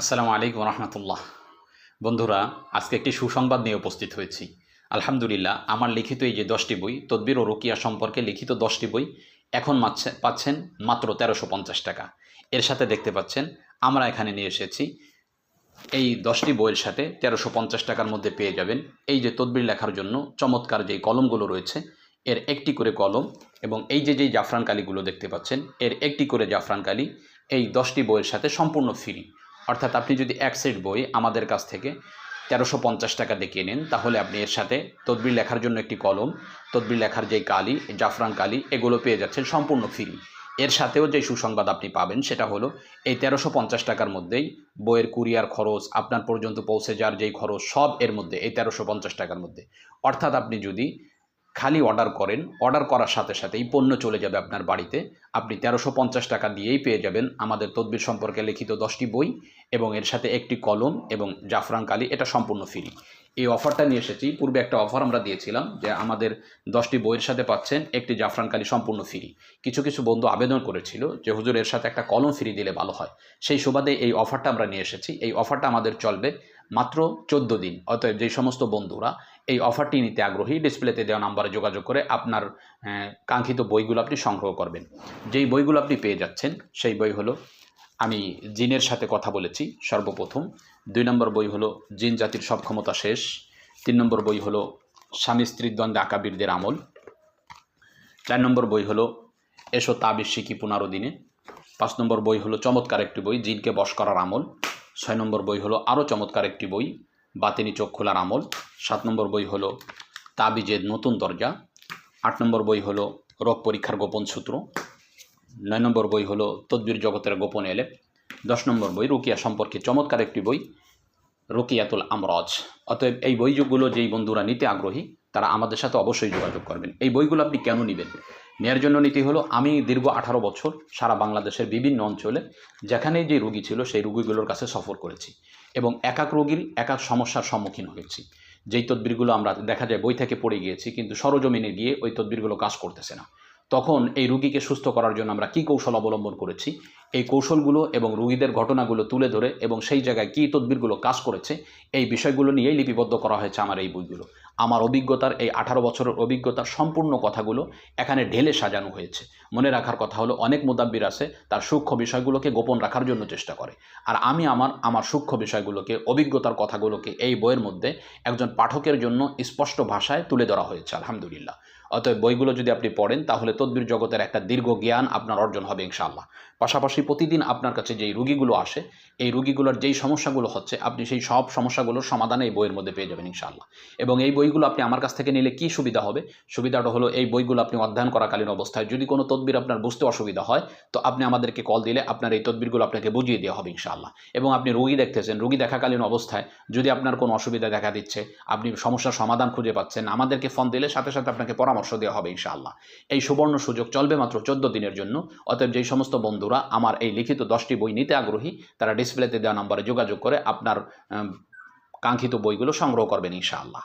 আসসালামু আলাইকুম রহমতুল্লাহ। বন্ধুরা, আজকে একটি সুসংবাদ নিয়ে উপস্থিত হয়েছি। আলহামদুলিল্লাহ, আমার লিখিত এই যে দশটি বই, তদবির ও রোকিয়া সম্পর্কে লিখিত দশটি বই এখন পাচ্ছেন মাত্র তেরোশো পঞ্চাশ টাকা। এর সাথে দেখতে পাচ্ছেন, আমরা এখানে নিয়ে এসেছি। এই দশটি বইয়ের সাথে তেরোশো পঞ্চাশ টাকার মধ্যে পেয়ে যাবেন। এই যে তদবির লেখার জন্য চমৎকার যে কলমগুলো রয়েছে, এর একটি করে কলম এবং এই যে যেই জাফরান কালিগুলো দেখতে পাচ্ছেন, এর একটি করে জাফরান কালি এই দশটি বইয়ের সাথে সম্পূর্ণ ফ্রি। অর্থাৎ আপনি যদি এক সেট বই আমাদের কাছ থেকে তেরোশো পঞ্চাশ টাকা দিয়ে কেনেন তাহলে আপনি এর সাথে তদবির লেখার জন্য একটি কলম, তদবির লেখার যে কালি, জাফরান কালি, এগুলো পেয়ে যাচ্ছেন সম্পূর্ণ ফ্রি। এর সাথেও যে সুসংবাদ আপনি পাবেন, সেটা হলো এই তেরোশো পঞ্চাশ টাকার মধ্যেই বইয়ের কুরিয়ার খরচ, আপনার পর্যন্ত পৌঁছে যাওয়ার যেই খরচ, সব এর মধ্যে, এই তেরোশো পঞ্চাশ টাকার মধ্যে। অর্থাৎ আপনি যদি খালি অর্ডার করেন অর্ডার করার সাথে সাথে এই পণ্য চলে যাবে আপনার বাড়িতে। আপনি তেরোশো পঞ্চাশ টাকা দিয়েই পেয়ে যাবেন আমাদের তদবির সম্পর্কে লিখিত দশটি বই এবং এর সাথে একটি কলম এবং জাফরান কালি, এটা সম্পূর্ণ ফ্রি। এই অফারটা নিয়ে এসেছি। পূর্বে একটা অফার আমরা দিয়েছিলাম যে আমাদের দশটি বইয়ের সাথে পাচ্ছেন, একটি জাফরান কালি সম্পূর্ণ ফ্রি। কিছু কিছু বন্ধু আবেদন করেছিল যে, হুজুর, এর সাথে একটা কলম ফ্রি দিলে ভালো হয়। সেই সুবাদে এই অফারটা আমরা নিয়ে এসেছি। এই অফারটা আমাদের চলবে মাত্র চোদ্দ দিন। অতএব যেই সমস্ত বন্ধুরা, এই অফারটি নিতে আগ্রহী, ডিসপ্লেতে দেওয়া নাম্বারে যোগাযোগ করে আপনার কাঙ্ক্ষিত বইগুলো আপনি সংগ্রহ করবেন। যেই বইগুলো আপনি পেয়ে যাচ্ছেন, সেই বই হলো, আমি জিনের সাথে কথা বলেছি, সর্বপ্রথম। দুই নম্বর বই হলো, জিন জাতির সব ক্ষমতা শেষ। তিন নম্বর বই হলো, স্বামী স্ত্রীর দ্বন্দ্বে আকাবিরদের আমল। চার নম্বর বই হলো, এসো তাবিজ শিখি পনেরো দিনে পাঁচ নম্বর বই হলো, চমৎকার একটি বই, জিনকে বশ করার আমল। ছয় নম্বর বই হলো আরও চমৎকার একটি বই, বাতিনি চোখ খোলার আমল। সাত নম্বর বই হলো, তাবিজের নতুন দরজা। আট নম্বর বই হলো, রোগ পরীক্ষার গোপন সূত্র। নয় নম্বর বই হলো, তদ্বির জগতের গোপন এলে দশ নম্বর বই, রুকিয়া সম্পর্কে চমৎকার একটি বই, রুকিয়াতুল আমরজ। অতএব এই বইগুলো যেই বন্ধুরা নিতে আগ্রহী, তারা আমাদের সাথে অবশ্যই যোগাযোগ করবেন। এই বইগুলো আপনি কেন নেবেন? নেয়ার জন্য নীতি হলো, আমি দীর্ঘ আঠারো বছর সারা বাংলাদেশের বিভিন্ন অঞ্চলে যেখানেই যে রুগী ছিল, সেই রুগীগুলোর কাছে সফর করেছি এবং এক এক রোগীর এক এক সমস্যার সম্মুখীন হয়েছি। যেই তদবিরগুলো আমরা, দেখা যায়, বই থেকে পড়ে গিয়েছি, কিন্তু সরজমিনে গিয়ে ওই তদবিরগুলো কাজ করতেছে না। তখন এই রুগীকে সুস্থ করার জন্য আমরা কী কৌশল অবলম্বন করেছি, এই কৌশলগুলো এবং রুগীদের ঘটনাগুলো তুলে ধরে এবং সেই জায়গায় কী তদবিরগুলো কাজ করেছে, এই বিষয়গুলো নিয়েই লিপিবদ্ধ করা হয়েছে আমার এই বইগুলো। আমার অভিজ্ঞতার, এই আঠারো বছরের অভিজ্ঞতার সম্পূর্ণ কথাগুলো এখানে ঢেলে সাজানো হয়েছে। মনে রাখার কথা হলো, অনেক মুদাব্বির আছে, তার সূক্ষ্ম বিষয়গুলোকে গোপন রাখার জন্য চেষ্টা করে। আর আমি আমার আমার সূক্ষ্ম বিষয়গুলোকে, অভিজ্ঞতার কথাগুলোকে এই বইয়ের মধ্যে একজন পাঠকের জন্য স্পষ্ট ভাষায় তুলে ধরা হয়েছে, আলহামদুলিল্লাহ। অতএব বইগুলো যদি আপনি পড়েন, তাহলে তদ্বির জগতের একটা দীর্ঘ জ্ঞান আপনার অর্জন হবে, ইনশাআল্লাহ। পাশাপাশি প্রতিদিন আপনার কাছে যেই রুগীগুলো আসে, এই রুগীগুলোর যেই সমস্যাগুলো হচ্ছে, আপনি সেই সব সমস্যাগুলোর সমাধান এই বইয়ের মধ্যে পেয়ে যাবেন, ইনশাআল্লাহ। এবং এই বইগুলো আপনি আমার কাছ থেকে নিলে কি সুবিধা হবে? সুবিধাটা হলো এই বইগুলো আপনি অধ্যয়ন করাকালীন অবস্থায় যদি কোনো তদবির আপনার বুঝতে অসুবিধা হয়, তো আপনি আমাদেরকে কল দিলে আপনার এই তদবিরগুলো আপনাকে বুঝিয়ে দেওয়া হবে ইনশাআল্লাহ। এবং আপনি রুগী দেখতেছেন, রুগী দেখাকালীন অবস্থায় যদি আপনার কোনো অসুবিধা দেখা দিচ্ছে, আপনি সমস্যার সমাধান খুঁজে পাচ্ছেন, আমাদেরকে ফোন দিলে সাথে সাথে আপনাকে পরামর্শ দেওয়া হবে ইনশাআল্লাহ। এই সুবর্ণ সুযোগ চলবে মাত্র চোদ্দ দিনের জন্য, অতএব যেই সমস্ত বন্ধুরা আমার এই লিখিত দশটি বই নিতে আগ্রহী, তারা ডিসপ্লেতে দেওয়া নম্বরে যোগাযোগ করে আপনার কাঙ্ক্ষিত বইগুলো সংগ্রহ করবেন ইনশাআল্লাহ।